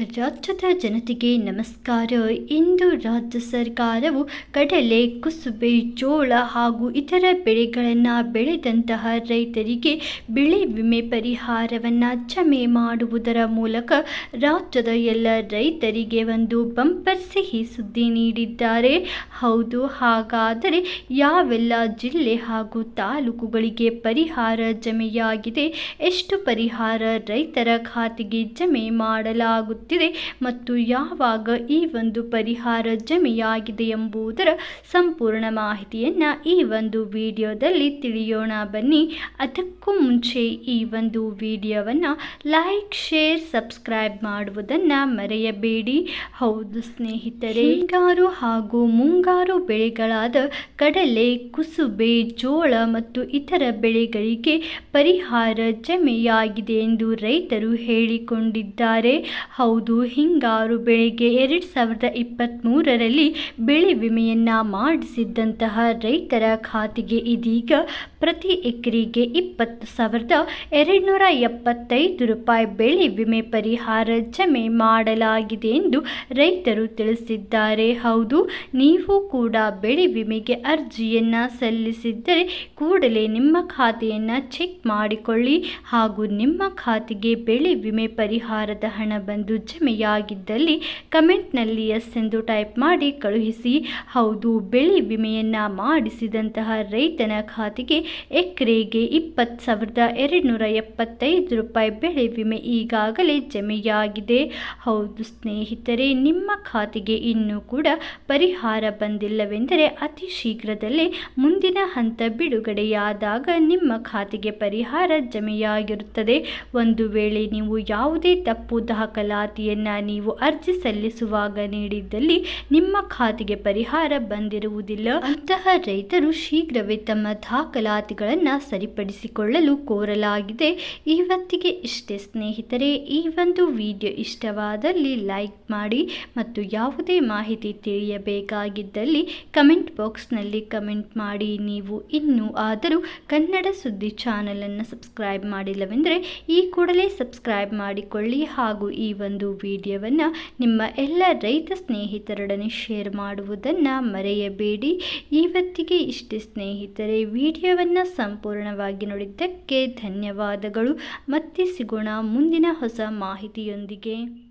ರಾಜ್ಯದ ಜನತೆಗೆ ನಮಸ್ಕಾರ. ಇಂದು ರಾಜ್ಯ ಸರ್ಕಾರವು ಕಡಲೆ, ಕುಸುಬೆ, ಜೋಳ ಹಾಗೂ ಇತರ ಬೆಳೆಗಳನ್ನು ಬೆಳೆದಂತಹ ರೈತರಿಗೆ ಬೆಳೆ ವಿಮೆ ಪರಿಹಾರವನ್ನು ಜಮೆ ಮಾಡುವುದರ ಮೂಲಕ ರಾಜ್ಯದ ಎಲ್ಲ ರೈತರಿಗೆ ಒಂದು ಬಂಪರ್ ಸಿಹಿ ಸುದ್ದಿ ನೀಡಿದ್ದಾರೆ. ಹೌದು, ಹಾಗಾದರೆ ಯಾವೆಲ್ಲ ಜಿಲ್ಲೆ ಹಾಗೂ ತಾಲೂಕುಗಳಿಗೆ ಪರಿಹಾರ ಜಮೆಯಾಗಿದೆ? ಎಷ್ಟು ಪರಿಹಾರ ರೈತರ ಖಾತೆಗೆ ಜಮೆ ಮಾಡಲಾಗುತ್ತಿದೆ? ಮತ್ತು ಯಾವಾಗ ಈ ಒಂದು ಪರಿಹಾರ ಜಮೆಯಾಗಿದೆ ಎಂಬುದರ ಸಂಪೂರ್ಣ ಮಾಹಿತಿಯನ್ನು ಈ ಒಂದು ವಿಡಿಯೋದಲ್ಲಿ ತಿಳಿಯೋಣ. ಬನ್ನಿ, ಅದಕ್ಕೂ ಮುಂಚೆ ಈ ಒಂದು ವಿಡಿಯೋವನ್ನು ಲೈಕ್ ಶೇರ್ ಸಬ್ಸ್ಕ್ರೈಬ್ ಮಾಡುವುದನ್ನು ಮರೆಯಬೇಡಿ. ಹೌದು ಸ್ನೇಹಿತರೆ, ಹಿಂಗಾರು ಹಾಗೂ ಮುಂಗಾರು ಬೆಳೆಗಳಾದ ಕಡಲೆ, ಕುಸುಬೆ, ಜೋಳ ಮತ್ತು ಇತರ ಬೆಳೆಗಳಿಗೆ ಪರಿಹಾರ ಜಮೆಯಾಗಿದೆ ಎಂದು ರೈತರು ಹೇಳಿಕೊಂಡಿದ್ದಾರೆ. ಹೌದು ಹಿಂಗಾರು ಬೆಳೆಗೆ ಎರಡು ಸಾವಿರದ ಇಪ್ಪತ್ತ್ಮೂರರಲ್ಲಿ ಬೆಳೆ ವಿಮೆಯನ್ನು ಮಾಡಿಸಿದ್ದಂತಹ ರೈತರ ಖಾತೆಗೆ ಇದೀಗ ಪ್ರತಿ ಎಕರೆಗೆ ಇಪ್ಪತ್ತು ಸಾವಿರದ ಎರಡುನೂರ ಎಪ್ಪತ್ತೈದು ರೂಪಾಯಿ ಬೆಳೆ ವಿಮೆ ಪರಿಹಾರ ಜಮೆ ಮಾಡಲಾಗಿದೆ ಎಂದು ರೈತರು ತಿಳಿಸಿದ್ದಾರೆ. ಹೌದು, ನೀವು ಕೂಡ ಬೆಳೆ ವಿಮೆಗೆ ಅರ್ಜಿಯನ್ನು ಸಲ್ಲಿಸಿದ್ದರೆ ಕೂಡಲೇ ನಿಮ್ಮ ಖಾತೆಯನ್ನು ಚೆಕ್ ಮಾಡಿಕೊಳ್ಳಿ ಹಾಗೂ ನಿಮ್ಮ ಖಾತೆಗೆ ಬೆಳೆ ವಿಮೆ ಪರಿಹಾರದ ಹಣ ಬಂದು ಜಮೆಯಾಗಿದ್ದಲ್ಲಿ ಕಮೆಂಟ್ನಲ್ಲಿ ಎಸ್ ಎಂದು ಟೈಪ್ ಮಾಡಿ ಕಳುಹಿಸಿ, ಹೌದು, ಬೆಳೆ ವಿಮೆಯನ್ನು ಮಾಡಿಸಿದಂತಹ ರೈತನ ಖಾತೆಗೆ ಎಕರೆಗೆ ಇಪ್ಪತ್ತು ಸಾವಿರದ ಎರಡುನೂರ ಎಪ್ಪತ್ತೈದು ರೂಪಾಯಿ ಬೆಳೆ ವಿಮೆ ಈಗಾಗಲೇ ಜಮೆಯಾಗಿದೆ. ಹೌದು ಸ್ನೇಹಿತರೆ, ನಿಮ್ಮ ಖಾತೆಗೆ ಇನ್ನೂ ಕೂಡ ಪರಿಹಾರ ಬಂದಿಲ್ಲವೆಂದರೆ ಅತಿ ಶೀಘ್ರದಲ್ಲೇ ಮುಂದಿನ ಹಂತ ಬಿಡುಗಡೆಯಾದಾಗ ನಿಮ್ಮ ಖಾತೆಗೆ ಪರಿಹಾರ ಜಮೆಯಾಗಿರುತ್ತದೆ. ಒಂದು ವೇಳೆ ನೀವು ಯಾವುದೇ ತಪ್ಪು ದಾಖಲಾತಿಯನ್ನು ನೀವು ಅರ್ಜಿ ಸಲ್ಲಿಸುವಾಗ ನೀಡಿದ್ದಲ್ಲಿ ನಿಮ್ಮ ಖಾತೆಗೆ ಪರಿಹಾರ ಬಂದಿರುವುದಿಲ್ಲ. ಅಂತಹ ರೈತರು ಶೀಘ್ರವೇ ತಮ್ಮ ದಾಖಲಾತಿಗಳನ್ನು ಸರಿಪಡಿಸಿಕೊಳ್ಳಲು ಕೋರಲಾಗಿದೆ. ಇವತ್ತಿಗೆ ಇಷ್ಟೇ ಸ್ನೇಹಿತರೆ, ಈ ಒಂದು ವಿಡಿಯೋ ಇಷ್ಟವಾದಲ್ಲಿ ಲೈಕ್ ಮಾಡಿ ಮತ್ತು ಯಾವುದೇ ಮಾಹಿತಿ ತಿಳಿಯಬೇಕಾಗಿದ್ದಲ್ಲಿ ಕಮೆಂಟ್ ಬಾಕ್ಸ್ನಲ್ಲಿ ಕಮೆಂಟ್ ಮಾಡಿ. ನೀವು ಇನ್ನೂ ಆದರೂ ಕನ್ನಡ ಸುದ್ದಿ ಚಾನಲನ್ನು ಸಬ್ಸ್ಕ್ರೈಬ್ ಮಾಡಿಲ್ಲವೆಂದರೆ ಈ ಕೂಡಲೇ ಸಬ್ಸ್ಕ್ರೈಬ್ ಮಾಡಿಕೊಳ್ಳಿ ಹಾಗೂ ಈ ಒಂದು ವಿಡಿಯೋವನ್ನು ನಿಮ್ಮ ಎಲ್ಲ ರೈತ ಸ್ನೇಹಿತರೊಡನೆ ಶೇರ್ ಮಾಡುವುದನ್ನು ಮರೆಯಬೇಡಿ. ಇವತ್ತಿಗೆ ಇಷ್ಟೇ ಸ್ನೇಹಿತರೆ, ವಿಡಿಯೋವನ್ನು ಸಂಪೂರ್ಣವಾಗಿ ನೋಡಿದ್ದಕ್ಕೆ ಧನ್ಯವಾದಗಳು. ಮತ್ತೆ ಸಿಗೋಣ ಮುಂದಿನ ಹೊಸ ಮಾಹಿತಿಯೊಂದಿಗೆ.